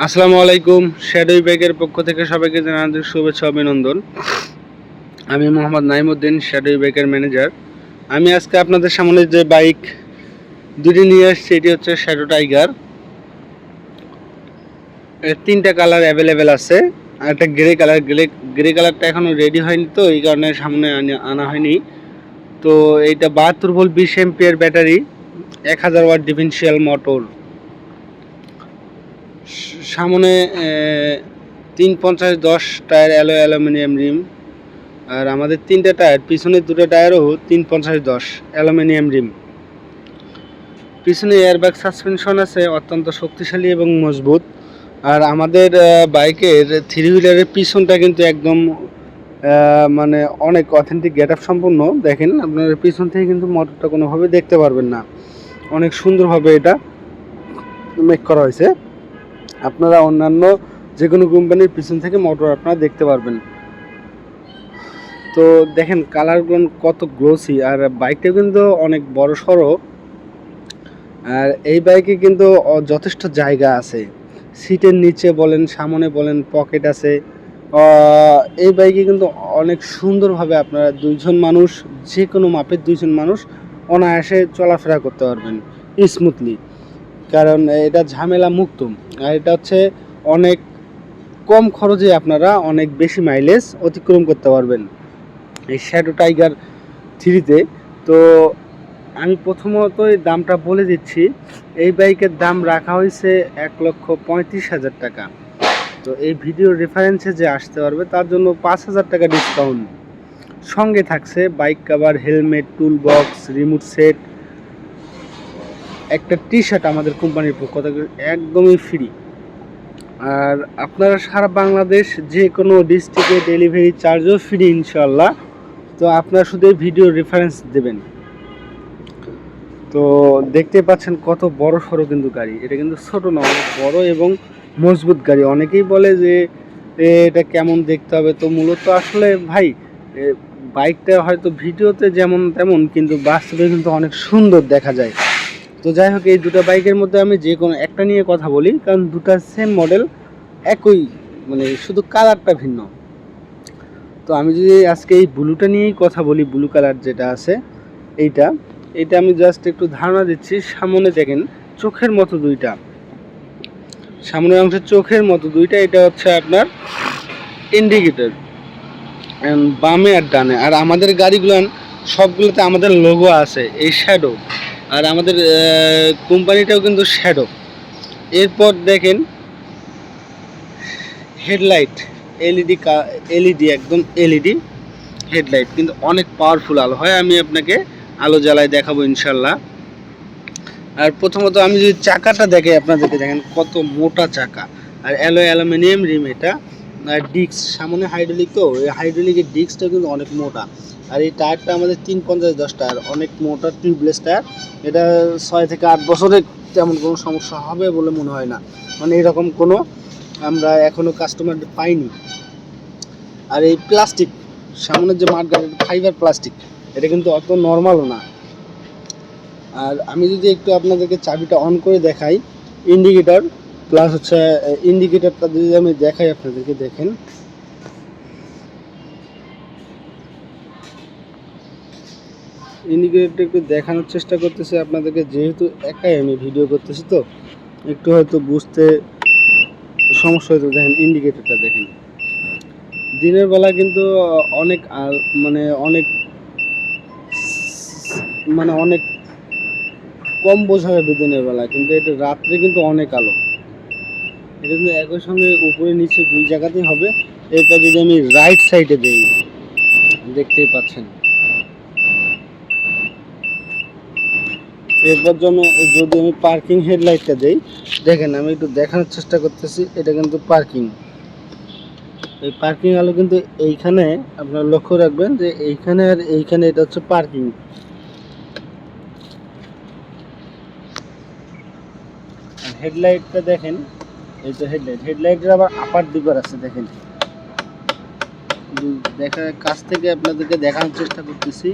আসসালামু আলাইকুম শ্যাডোই ব্যাগের পক্ষ থেকে সবাইকে জানাতে শুভেচ্ছা, অভিনন্দন। আমি মোহাম্মদ নাইমুদ্দিন শ্যাডোই ব্যাগের ম্যানেজার আমি আজকে আপনাদের সামনে যে বাইক দুটি নিয়ে আসছি, এটি হচ্ছে শ্যাডো টাইগার এর তিনটা কালার অ্যাভেলেবেল আছে, আর একটা গ্রে কালার গ্রে গ্রে কালারটা এখনও রেডি হয়নি তো, এই কারণে সামনে আনি- হয়নি। তো এইটা বাহাত্তর ভোল্ট বিশ এমপিয়ার ব্যাটারি এক হাজার ওয়াট ডিফেন্সিয়াল মোটর সামনে তিন পঞ্চাশ দশ টায়ার অ্যালো অ্যালুমিনিয়াম রিম, আর আমাদের তিনটা টায়ার পিছনের দুটো টায়ারও তিন পঞ্চাশ দশ অ্যালুমিনিয়াম রিম। পিছনে এয়ারব্যাগ সাসপেনশন আছে, অত্যন্ত শক্তিশালী এবং মজবুত। আর আমাদের বাইকের থ্রি হুইলারের পিছনটা কিন্তু একদম মানে অনেক অথেন্টিক গেট আপ সম্পূর্ণ। দেখেন, আপনার পিছন থেকে কিন্তু মোটরটা কোনোভাবে দেখতে পারবেন না। অনেক সুন্দরভাবে এটা মেক করা হয়েছে। আপনারা অন্যান্য যে কোনো কোম্পানির পিছন থেকে মোটর আপনারা দেখতে পারবেন। তো দেখেন কালারগুলো কত গ্লোসি আর বাইকটা কিন্তু অনেক বড় সড়ো। আর এই বাইকে কিন্তু যথেষ্ট জায়গা আছে। সিটের নিচে বলেন, সামনে বলেন পকেট আছে। এই বাইকে কিন্তু অনেক সুন্দরভাবে আপনারা দুইজন মানুষ যে কোনো মাপের দুইজন মানুষ অনায়াসে চলাফেরা করতে পারবেন স্মুথলি কারণ এটা ঝামেলা মুক্ত। আর এটা হচ্ছে অনেক কম খরচে আপনারা অনেক বেশি মাইলেজ অতিক্রম করতে পারবেন। এই শ্যাডো টাইগার থ্রিতে। তো আমি প্রথমত দামটা বলে দিচ্ছি। এই বাইকের দাম রাখা হয়েছে এক লক্ষ পঁয়ত্রিশ হাজার টাকা। তো এই ভিডিও রেফারেন্সে যে আসতে পারবে, তার জন্য পাঁচ হাজার টাকা ডিসকাউন্ট সঙ্গে থাকছে bike cover helmet tool box remote set একটা টি শার্ট আমাদের কোম্পানির পক্ষ থেকে একদমই ফ্রি আর আপনারা সারা বাংলাদেশ যে কোনো ডিস্ট্রিক্টে ডেলিভারি চার্জও ফ্রি ইনশাল্লাহ তো আপনারা শুধু এই ভিডিও রেফারেন্স দেবেন। তো দেখতে পাচ্ছেন কত বড় সড়ো কিন্তু গাড়ি। এটা কিন্তু ছোট না, অনেক বড় এবং মজবুত গাড়ি। অনেকেই বলে যে এটা কেমন দেখতে হবে? তো মূলত আসলে ভাই বাইকটা হয়তো ভিডিওতে যেমন তেমন, কিন্তু বাস্তবে কিন্তু অনেক সুন্দর দেখা যায়। তো যাই হোক, এই দুটো বাইকের মধ্যে আমি যে কোনো একটা নিয়ে কথা বলি, কারণ দুটা সেম মডেল একই মানে শুধু কালারটা ভিন্ন। তো আমি যদি আজকে এই ব্লুটা নিয়েই কথা বলি ব্লু কালার যেটা আছে, এইটা এটা আমি জাস্ট একটু ধারণা দিচ্ছি, সামনে দেখেন, চোখের মতো দুইটা। সামনের অংশের চোখের মতো দুইটা, এটা হচ্ছে আপনার ইন্ডিকেটর বামে আর ডানে। আর আমাদের গাড়িগুলান, সবগুলোতে আমাদের লোগো আছে, এই শ্যাডো আর আমাদের কোম্পানিটাও কিন্তু শ্যাডো এরপর দেখেন হেডলাইট এলইডি এলইডি একদম এলইডি হেডলাইট কিন্তু অনেক পাওয়ারফুল আলো। হয় আমি আপনাকে আলো জ্বালায় দেখাবো ইনশাল্লাহ। আর প্রথমত আমি যদি চাকাটা দেখে আপনাদেরকে, দেখেন কত মোটা চাকা। আর অ্যালো অ্যালুমিনিয়াম রিম এটা। আর ডিস্ক সামনে হাইড্রোলিক তো, এই হাইড্রোলিকের ডিস্কটা কিন্তু অনেক মোটা। আর এই টায়ারটা আমাদের তিন পঞ্চাশ দশ টায়ার, অনেক মোটা টিউবলেস টায়ার। এটা ছয় থেকে আট বছরে তেমন কোনো সমস্যা হবে বলে মনে হয় না। মানে এরকম কোনো আমরা এখনও কাস্টমার পাইনি। আর এই প্লাস্টিক সামনের যে মাঠ ফাইবার প্লাস্টিক এটা কিন্তু অত নর্মালও না। আর আমি যদি একটু আপনাদেরকে চাবিটা অন করে দেখাই ইন্ডিকেটর প্লাস হচ্ছে ইন্ডিকেটরটা যদি আমি দেখাই আপনাদেরকে, দেখেন। ইন্ডিকেটরটা একটু দেখানোর চেষ্টা করতেছি। আপনাদেরকে যেহেতু একাই আমি ভিডিও করতেছি তো, একটু হয়তো বুঝতে সমস্যা হয়তো দেখেন, ইন্ডিকেটরটা দেখেন। দিনের বেলা কিন্তু অনেক মানে অনেক মানে অনেক কম বোঝা যাবে দিনের বেলা, কিন্তু এটা রাত্রে কিন্তু অনেক আলো। এটা কিন্তু একই সঙ্গে উপরে নিচে দুই জায়গাতেই হবে। এরপর যদি আমি রাইট সাইডে দিই, দেখতেই পাচ্ছেন। এরপর যদি যদি আমি পার্কিং হেডলাইটটা দেই, দেখেন আমি একটু দেখানোর চেষ্টা করতেছি, এটা কিন্তু পার্কিং এই পার্কিং আলো কিন্তু এইখানে আপনারা লক্ষ্য রাখবেন যে এইখানে আর এইখানে এটা হচ্ছে পার্কিং হেডলাইটটা দেখেন, এই তো হেডলাইট হেডলাইটের আবার আপার ডিপার আছে, দেখেন। দেখা কাছ থেকে আপনাদেরকে দেখানোর চেষ্টা করতেছি।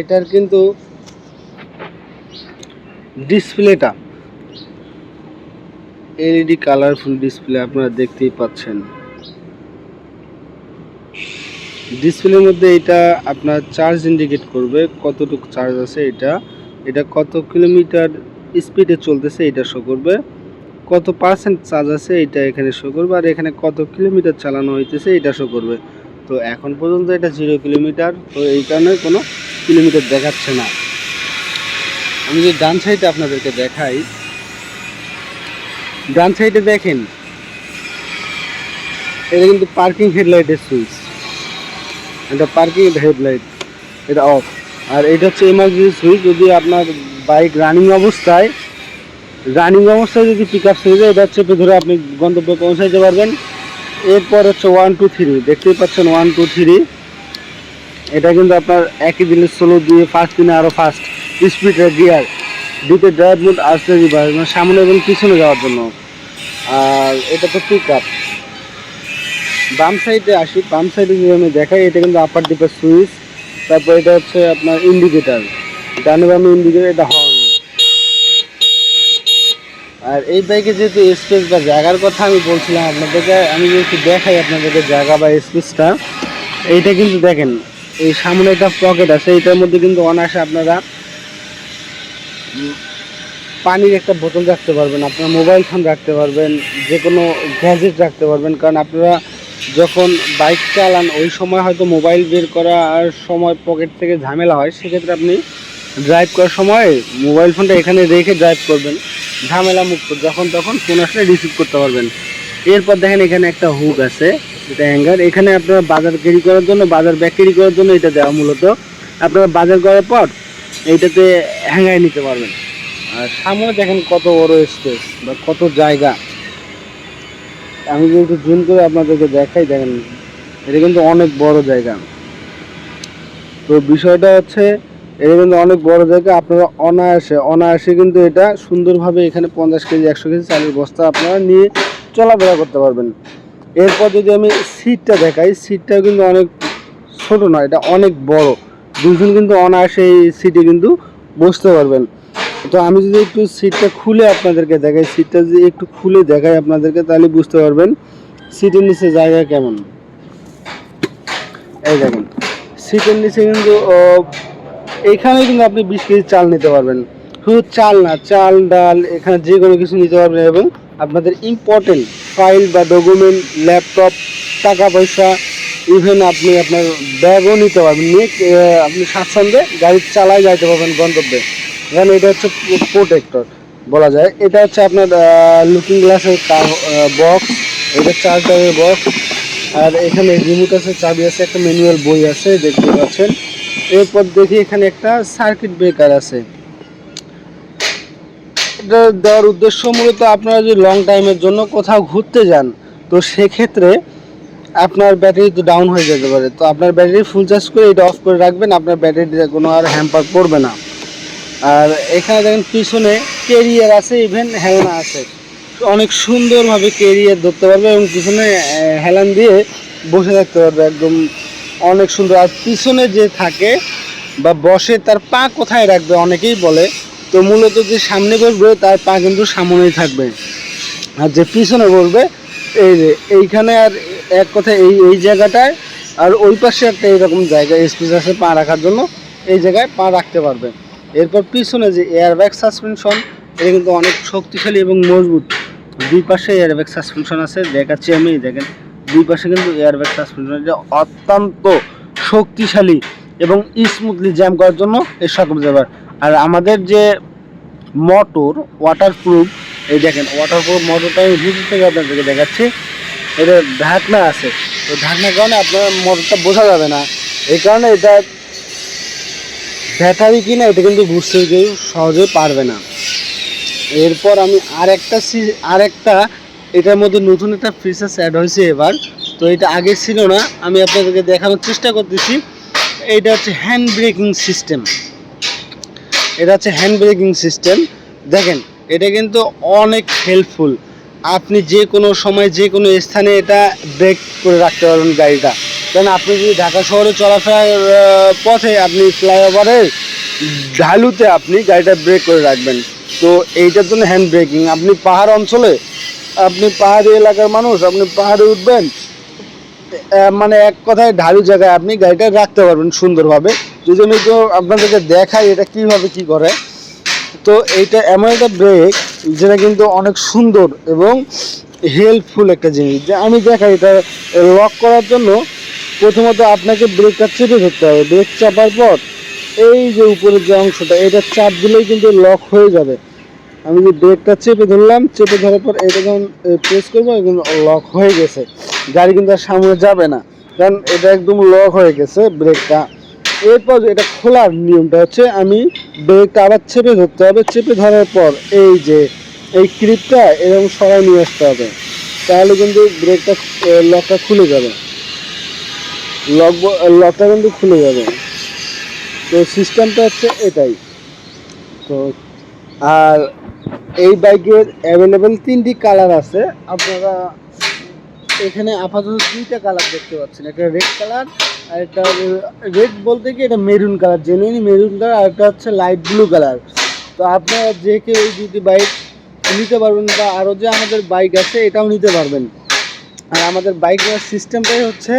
এটার কিন্তু ডিসপ্লেটা এলইডি কালারফুল ডিসপ্লে আপনারা দেখতেই পাচ্ছেন। ডিসপ্লের মধ্যে এটা আপনার চার্জ ইন্ডিকেট করবে, কতটুকু চার্জ আছে এটা। এটা কত কিলোমিটার স্পিডে চলতেছে এটা শো করবে। কত পার্সেন্ট চার্জ আছে এটা এখানে শো করবে, আর এখানে কত কিলোমিটার চালানো হইতেছে এটা শো করবে। তো এখন পর্যন্ত এটা জিরো কিলোমিটার, তো এই কারণে কোনো কিলোমিটার দেখাচ্ছে না। আমি যে ডান সাইডে আপনাদেরকে দেখাই, ডান সাইডে দেখেন, এটা কিন্তু পার্কিং হেডলাইটের সুইচ এটা পার্কিং হেডলাইট এটা অফ আর এটা হচ্ছে এমার্জেন্সি সুইচ যদি আপনার বাইক রানিং অবস্থায় রানিং অবস্থায় যদি পিক আপ সুইচ এটা চেপে ধরে আপনি গন্তব্যে পৌঁছাইতে পারবেন। এরপর হচ্ছে ওয়ান টু থ্রি দেখতেই পাচ্ছেন ওয়ান টু থ্রি এটা কিন্তু আপনার একই দিনে স্লো দিয়ে ফার্স্ট দিনে আরও ফাস্ট স্পিড গিয়ার দুটো ড্রাইভ মোড আসতে রিভার্স মানে সামনে এবং পিছনে যাওয়ার জন্য। আর এটা তো পিক আপ বাম সাইডে আসি, বাম সাইডে যদি আমি দেখাই, এটা কিন্তু আপার ডিপের সুইচ তারপর এটা হচ্ছে আপনার ইন্ডিকেটার ডানে বামে ইন্ডিকেটার এটা হর্ন আর এই বাইকে যেহেতু স্পেস বা জায়গার কথা আমি বলছিলাম আপনাদেরকে, আমি যেহেতু দেখাই আপনাদেরকে জায়গা বা স্পেসটা এইটা কিন্তু দেখেন এই সামনে একটা পকেট আছে, এটার মধ্যে কিন্তু অনায়াসে আপনারা পানির একটা বোতল রাখতে পারবেন, আপনার মোবাইল ফোন রাখতে পারবেন যে কোনো গ্যাজেট রাখতে পারবেন, কারণ আপনারা যখন বাইক চালান, ওই সময় হয়তো মোবাইল বের করা আর সময় পকেট থেকে ঝামেলা হয়, সেক্ষেত্রে আপনি ড্রাইভ করার সময় মোবাইল ফোনটা এখানে রেখে ড্রাইভ করবেন, ঝামেলা মুক্ত, যখন তখন ফোন আসলে রিসিভ করতে পারবেন। এরপর দেখেন এখানে একটা হুক আছে। এটা হ্যাঙ্গার এখানে আপনারা বাজার ক্যারি করার জন্য, বাজার ব্যাগ ক্যারি করার জন্য এটা দেওয়া মূলত। আপনারা বাজার করার পর এইটাতে হ্যাঙ্গায় নিতে পারবেন। আর সামনে দেখেন কত বড় স্পেস বা কত জায়গা। আমি একটু জুম করে আপনাদেরকে দেখাই, দেখেন, এটা কিন্তু অনেক বড় জায়গা। তো বিষয়টা হচ্ছে, এটা কিন্তু অনেক বড় জায়গা, আপনারা অনায়াসে অনায়াসে কিন্তু এটা সুন্দরভাবে এখানে পঞ্চাশ কেজি, একশো কেজি চালের বস্তা আপনারা নিয়ে চলাফেরা করতে পারবেন। এরপর যদি আমি সিটটা দেখাই সিটটাও কিন্তু অনেক ছোট নয় এটা অনেক বড়। দুজন কিন্তু অনায়াসে এই সিটে কিন্তু বসতে পারবেন। তো আমি যদি একটু সিটটা খুলে আপনাদেরকে দেখাই সিটটা যদি একটু খুলে দেখাই আপনাদেরকে, তাহলে বুঝতে পারবেন সিটের নিচে জায়গা কেমন। এই দেখেন সিটের নিচে কিন্তু এখানে কিন্তু আপনি বিশ কেজি চাল নিতে পারবেন। শুধু চাল না, চাল, ডাল, এখানে যে কোনো কিছু নিতে পারবেন এবং আপনাদের ইম্পর্টেন্ট ফাইল বা ডকুমেন্ট, ল্যাপটপ টাকা পয়সা ইভেন আপনি আপনার ব্যাগও নিতে পারবেন। নিয়ে আপনি স্বাচ্ছন্দ্যে গাড়ি চালায় যাইতে পারবেন গন্তব্যে। কারণ এটা হচ্ছে প্রোটেক্টর বলা যায়। এটা হচ্ছে আপনার লুকিং গ্লাসের বক্স এটা চার্জারের বক্স আর এখানে রিমোট আছে, চাবি আছে, একটা ম্যানুয়াল বই আছে, দেখতে পাচ্ছেন। এরপর দেখি এখানে একটা সার্কিট ব্রেকার আছে। দেওয়ার উদ্দেশ্য মূলত আপনারা যদি লং টাইমের জন্য কোথাও ঘুরতে যান, তো সেক্ষেত্রে আপনার ব্যাটারি তো ডাউন হয়ে যেতে পারে। তো আপনার ব্যাটারি ফুল চার্জ করে এটা অফ করে রাখবেন, আপনার ব্যাটারিতে কোনো আর হ্যাম্পার পড়বে না। আর এখানে দেখেন পিছনে কেরিয়ার আছে ইভেন হেলনা আছে। অনেক সুন্দরভাবে কেরিয়ার ধরতে পারবে এবং পিছনে হেলান দিয়ে বসে থাকতে পারবে একদম অনেক সুন্দর। আর পিছনে যে থাকে বা বসে, তার পা কোথায় রাখবে অনেকেই বলে তো মূলত যে সামনে বসবে, তার পা কিন্তু সামনেই থাকবে। আর যে পিছনে বসবে, এই যে এইখানে আর এক কথায় এই এই জায়গাটায় আর ওই পাশে একটা এইরকম জায়গা স্পেস আছে পা রাখার জন্য, এই জায়গায় পা রাখতে পারবে। এরপর পিছনে যে এয়ারব্যাগ সাসপেনশন এটা কিন্তু অনেক শক্তিশালী এবং মজবুত। দুই পাশে এয়ারব্যাগ সাসপেনশন আছে, দেখাচ্ছি আমি, দেখেন, দুই পাশে কিন্তু এয়ারব্যাগ সাসপেনশন এটা অত্যন্ত শক্তিশালী এবং স্মুথলি জ্যাম করার জন্য এই সকল যাবার আর আমাদের যে মোটর ওয়াটারপ্রুফ এই দেখেন ওয়াটারপ্রুফ মোটরটা আমি ভিতর থেকে আপনাদেরকে দেখাচ্ছি। এটা ঢাকনা আছে। তো ঢাকনার কারণে আপনার মোটরটা বোঝা যাবে না। এই কারণে এটা ব্যাটারি কিনা এটা কিন্তু বুঝতে কেউ সহজে পারবে না। এরপর আমি আর একটা আর একটা এটার মধ্যে নতুন একটা ফিচার্স অ্যাড হয়েছে এবার। তো এটা আগে ছিল না, আমি আপনাদেরকে দেখানোর চেষ্টা করতেছি। এটা হচ্ছে হ্যান্ড ব্রেকিং সিস্টেম এটা হচ্ছে হ্যান্ড ব্রেকিং সিস্টেম দেখেন, এটা কিন্তু অনেক হেল্পফুল আপনি যে কোনো সময় যে কোনো স্থানে এটা ব্রেক করে রাখতে পারবেন গাড়িটা। কারণ আপনি যদি ঢাকা শহরে চলাফেরার পথে আপনি ফ্লাইওভারে ঢালুতে আপনি গাড়িটা ব্রেক করে রাখবেন। তো এইটার জন্য হ্যান্ড ব্রেকিং আপনি পাহাড় অঞ্চলে, আপনি পাহাড়ি এলাকার মানুষ, আপনি পাহাড়ে উঠবেন মানে এক কথায় ঢালু জায়গায় আপনি গাড়িটা রাখতে পারবেন সুন্দরভাবে। যদি আমি তো আপনাদেরকে দেখাই এটা কীভাবে কি করে, তো এইটা এমন একটা ব্রেক যেটা কিন্তু অনেক সুন্দর এবং হেল্পফুল একটা জিনিস। যে আমি দেখাই এটা লক করার জন্য প্রথমত আপনাকে ব্রেকটা চেপে ধরতে হবে। ব্রেক চাপার পর এই যে উপরের যে অংশটা, এটা চাপ দিলেই কিন্তু লক হয়ে যাবে। আমি যে ব্রেকটা চেপে ধরলাম, চেপে ধরার পর এটা যখন প্রেস করব কিন্তু লক হয়ে গেছে। গাড়ি কিন্তু আর সামনে যাবে না। কারণ এটা একদম লক হয়ে গেছে ব্রেকটা। এরপর এটা খোলার নিয়মটা হচ্ছে আমি ব্রেকটা আবার চেপে ধরতে হবে, চেপে ধরার পর এই যে এই ক্লিপটা এরকম সরাই নিয়ে আসতে হবে। তাহলে কিন্তু ব্রেকটা লকটা খুলে যাবে। লক লকটা কিন্তু খুলে যাবে। তো সিস্টেমটা হচ্ছে এটাই। তো আর এই বাইকের অ্যাভেলেবেল তিনটি কালার আছে। আপনারা এখানে আপাতত দুইটা কালার দেখতে পাচ্ছেন। একটা রেড কালার আর একটা রেড বলতে কি এটা maroon colour genuine maroon colour আর একটা হচ্ছে লাইট ব্লু কালার তো আপনারা যে কেউ এই দুটি বাইক নিতে পারবেন বা আরও যে আমাদের বাইক আছে, এটাও নিতে পারবেন। আর আমাদের বাইক নেওয়ার সিস্টেমটাই হচ্ছে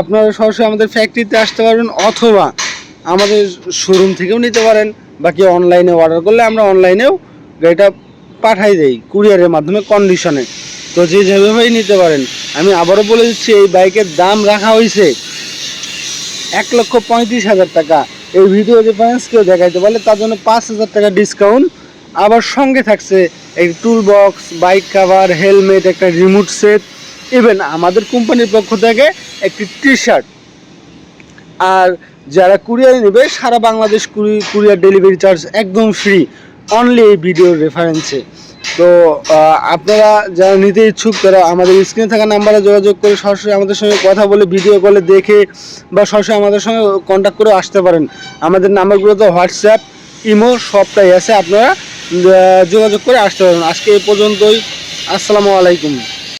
আপনারা সরাসরি আমাদের ফ্যাক্টরিতে আসতে পারবেন অথবা আমাদের শোরুম থেকেও নিতে পারেন। বাকি অনলাইনে অর্ডার করলে আমরা অনলাইনেও গাড়িটা পাঠাই দেই কুরিয়ারের মাধ্যমে কন্ডিশনে তো যে যেভাবেই নিতে পারেন, আমি আবারও বলে দিচ্ছি, এই বাইকের দাম রাখা হয়েছে এক লক্ষ পঁয়ত্রিশ হাজার টাকা। এই ভিডিও রেফারেন্স কেউ দেখাইতে পারলে তার জন্য পাঁচ হাজার টাকা ডিসকাউন্ট আবার সঙ্গে থাকছে এই tool box bike cover helmet একটা রিমোট সেট ইভেন আমাদের কোম্পানির পক্ষ থেকে একটি টি শার্ট আর যারা কুরিয়ারে নেবে, সারা বাংলাদেশ কুরিয়ার ডেলিভারি চার্জ একদম ফ্রি অনলি এই ভিডিওর রেফারেন্সে তো আপনারা যারা নিতে ইচ্ছুক, তারা আমাদের স্ক্রিনে থাকা নাম্বারে যোগাযোগ করে সরাসরি আমাদের সঙ্গে কথা বলে ভিডিও কলে দেখে বা সরাসরি আমাদের সঙ্গে কন্ট্যাক্ট করে আসতে পারেন। আমাদের নাম্বারগুলো তো হোয়াটসঅ্যাপ ইমো সবটাই আছে। আপনারা যোগাযোগ করে আসতে পারেন। আজকে এই পর্যন্তই। আসসালামু আলাইকুম।